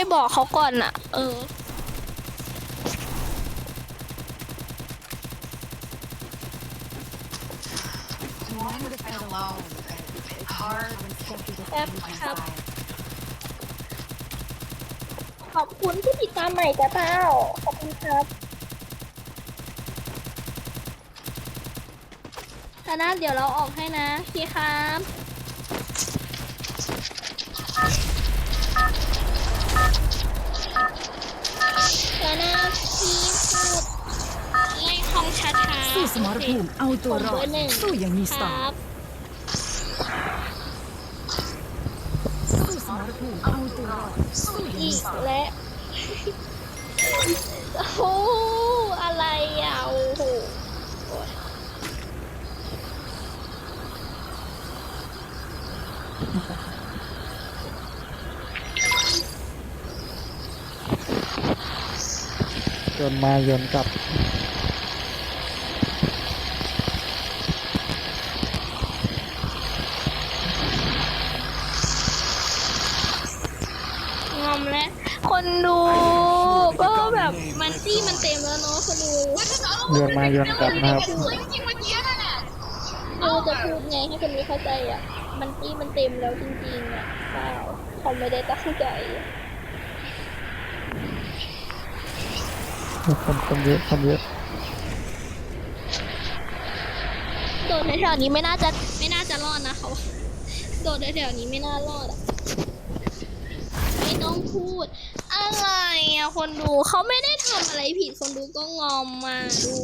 ไม่บอกเขาก่อนอะเออ Learn to fight alone. It's hard when skeptics แป๊บ on ครับ side. ขอบคุณที่ติดตามใหม่จ้าเต้าขอบคุณครับธนาเดี๋ยวเราออกให้นะพี่ครับ ธนาพี่พูดไล่คองช้าๆสู้สมรภูมิเอาตัวรอดสู้อย่างมีสคไตรัล์บสู้สมรภูมิเอาตัวรอดสู้อย่างอีมีกสตล์และ โอ้อะไรอะโอ้โห ยนมาโยนกลับ งอมแล้วคนดูก็แบบมันซี่มันเต็มแล้วเนาะคนดูโยนมาโยนกลับนะครับ Linking with the internet. ไม่รู้จะพูดไงให้คนดูเข้าใจอะ มันซี่มันเต็มแล้วจริงๆอะเปล่าเขาไม่ได้ตั้งใจ คนคนเยอะคนเยอะโดดแถวๆนี้ไม่น่าจะไม่น่าจะรอดนะเขาโดดแถวๆนี้ไม่น่ารอดอะไม่ต้องพูด อะไรอะคนดูเขาไม่ได้ทำอะไรผิดคนดูก็งอมมาดู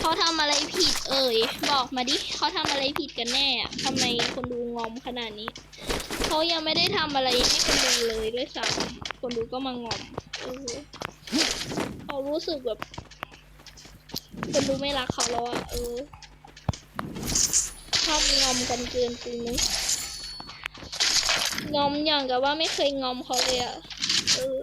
เขาทำอะไรผิดเอ่ยบอกมาดิเขาทำอะไรผิดกันแน่อะทำไมคนดูงอมขนาดนี้เขายังไม่ได้ทำอะไรให้คนดูเลยด้วยซ้ำคนดูก็มางอมอ รู้สึกแบบ คนดูไม่รักเขาแล้วอะเออชอบงอมกันเกินไปไหมงอมอย่างกับว่าไม่เคยงอมเขาเลยอะเออ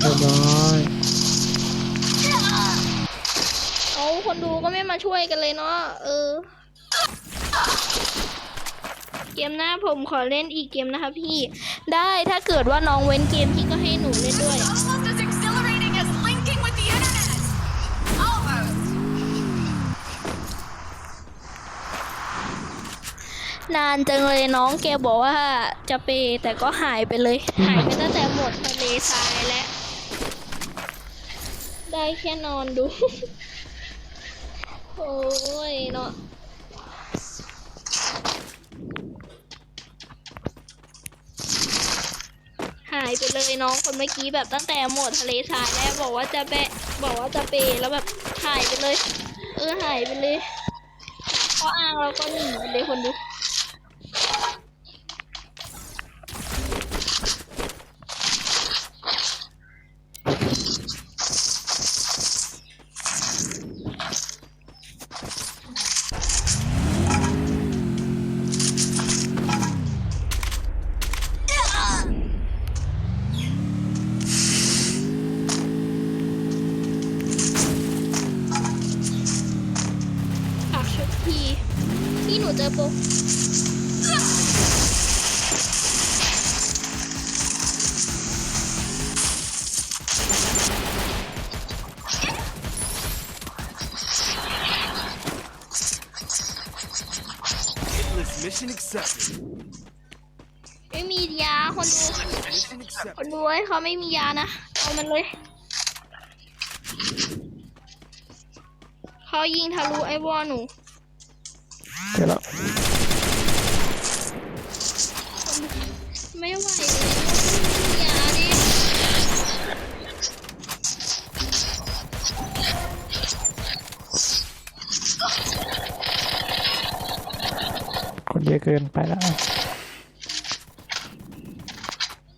เรี คนดูก็ไม่มาช่วยกันเลยเนาะเออ เกมหน้าผมขอเล่นอีกเกมนะคะพี่ ได้ถ้าเกิดว่าน้องเว้นเกมพี่ก็ให้หนูเล่นด้วย Almost as exhilarating as linking with the internet. Almost. นานจังเลยน้องแกบอกว่าจะเปย์แต่ก็หายไปเลย หายไปตั้งแต่หมดทะเลทรายแล้ว ได้แค่นอนดู โอ้ยเนาะหายไปเลยน้องคนเมื่อกี้แบบตั้งแต่หมดทะเลทรายแล้วบอกว่าจะแปะบอกว่าจะเปแล้วแบบหายไปเลย เออหายไปเลยพออ้างเราก็หนีไปเลยคนดู ไม่มียาคนดู Mission accepted. คนดูไว้เขาไม่มียานะเอามันเลยเขายิงทะลุไอ้วอลหนูเดี๋ยวแล้วไม่ไหวเลย คนเยอะเกินไปแล้ว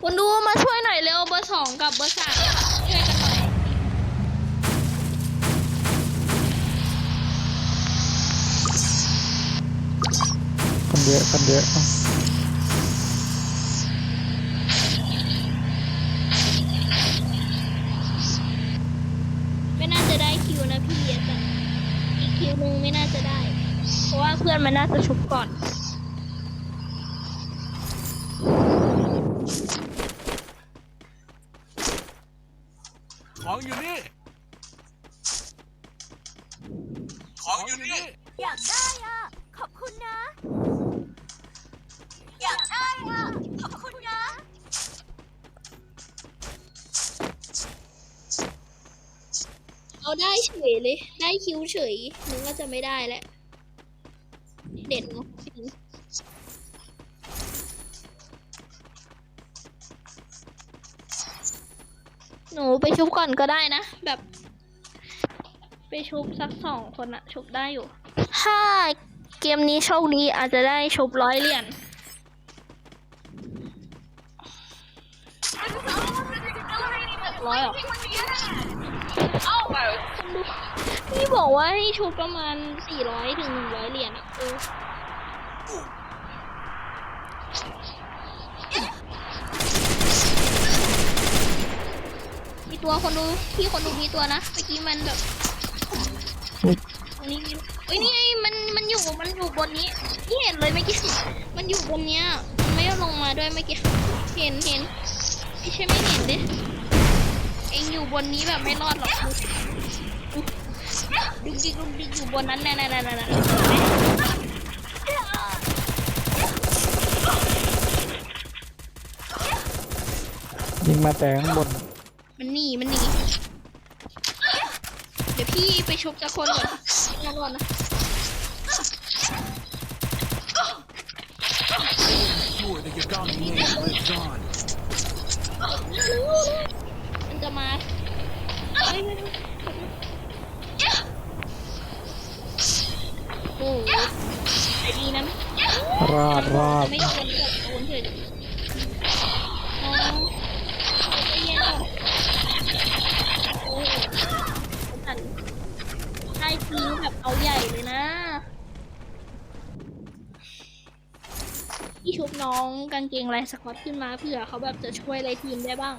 คนดูมาช่วยหน่อยเร็วเบอร์สองกับเบอร์สามช่วยกันหน่อยคนเยอะคนเยอะจะได้คิวนะพี่แต่อีกคิวหนึงไม่น่าจะได้ เพราะว่าเพื่อนมันน่าจะชุบก่อน ของอยู่นี่ ของอยู่นี่ อยากได้อะ ขอบคุณนะ อยากได้อะ ขอบคุณนะ เอาได้เฉยเลย ได้คิวเฉยนึกว่าจะไม่ได้แล้ว หนูไปชุบก่อนก็ได้นะ แบบ ไปชุบสักสองคนอะชุบได้อยู่ ถ้าเกมนี้โชคดีอาจจะได้ชุบร้อยเหรียญร้อยเหรอพี่บอกว่าให้ชุบประมาณ400ถึง100เหรียญอะเออ ตัวคนดูพี่คนดูมีตัวนะเมื่อกี้มันแบบอุ๊ยตรงนี้มีเอ้ยนี่ไงมันมันอยู่มันอยู่บนนี้พี่เห็นเลยเมื่อกี้มันอยู่บนเนี้ยมันไม่ได้ลงมาด้วยเมื่อกี้เห็นเห็นไม่ใช่ไม่เห็นดิเองอยู่บนนี้แบบไม่รอดหรอกดูดุกดิกดุกดิกอยู่บนนั้นน่ะน่ะน่ะน่ะน่ะเห็นไหมยิงมาแต่ข้างบนมั นหนีมันหนีเดี๋ยวพี่ไปชุบจะคนก่อนไม่รอดนะ Sure that your domination lives on. มันจะมาเฮ้ยเฮ้ยเฮ้ยโอ้โหไอ้ดีนะรอดรอดไม่โดนกับโดนเฉยอ๋อใจเย็นก่อนโอ้โหสั่นได้ทีมแบบเอาใหญ่เลยนะ พี่ชุบน้อง กางเกงลายสกอตขึ้นมาเผื่อเขาแบบจะช่วยอะไรทีมได้บ้าง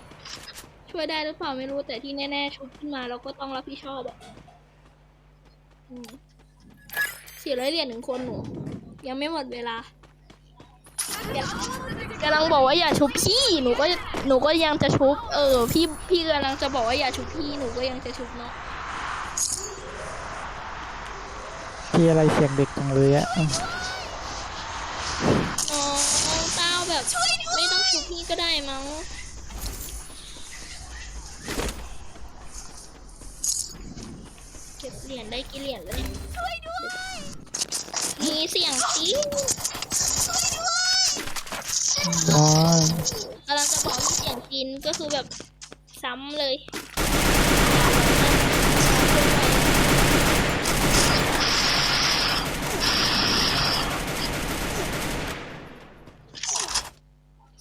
ช่วยได้หรือเปล่าไม่รู้แต่ที่แน่ๆชุบขึ้นมาเราก็ต้องรับผิดชอบอะสียร้อยเหรียญหนึ่งคนหนู ยังไม่หมดเวลากำลังบอกว่าอย่าชุบพี่หนูก็หนูก็ยังจะชุบ เออ พี่พี่กำลังจะบอกว่าอย่าชุบพี่หนูก็ยังจะชุบเนาะพี่อะไรเสียงเด็กจังเลยอะอืม น้อง เต้าแบบไม่ต้องชุบพี่ก็ได้มั้งเก็บเหรียญได้กี่เหรียญแล้วเนี่ยมีเสียงจีดน้อยกำลังจะบอกมีเสียงจีนก็คือแบบซ้ำเลย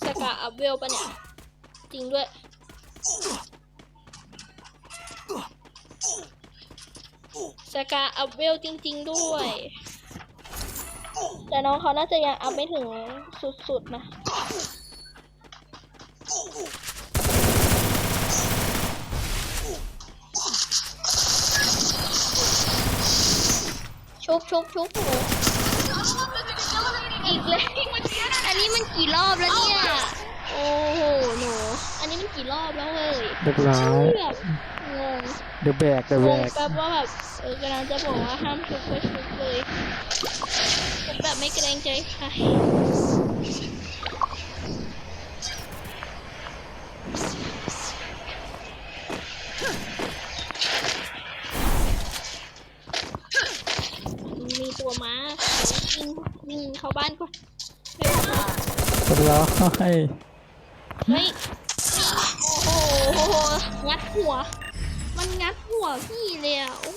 สกาอัพ เวลปะเนี่ย จริงด้วย สกาอัพเวลจริง ๆ ด้วย แต่น้องเขาน่าจะยังอัพไม่ถึงสุด ๆ นะชุบชุบชุบหอีกเลยอันนี้มันกี่รอบแล้วเนี่ย โอ้โหหนูอันนี้มันกี่รอบแล้วเว้ยเรียบร้อยแบบงงเดี๋ยวแบกเดี๋ยวงแบงกแป๊บว่าแบบเออกำลังจะบอกว่าห้ามชุบก็ชุบเลยชุบแบบไม่เกรงใจใครมีตัวม้าวิ่งวิ่งเข้าบ้านก่อนเฮ้ยเรียบร้อย เฮ้ย โอ้โห งัดหัว มันงัดหัวพี่เลยอะโอ้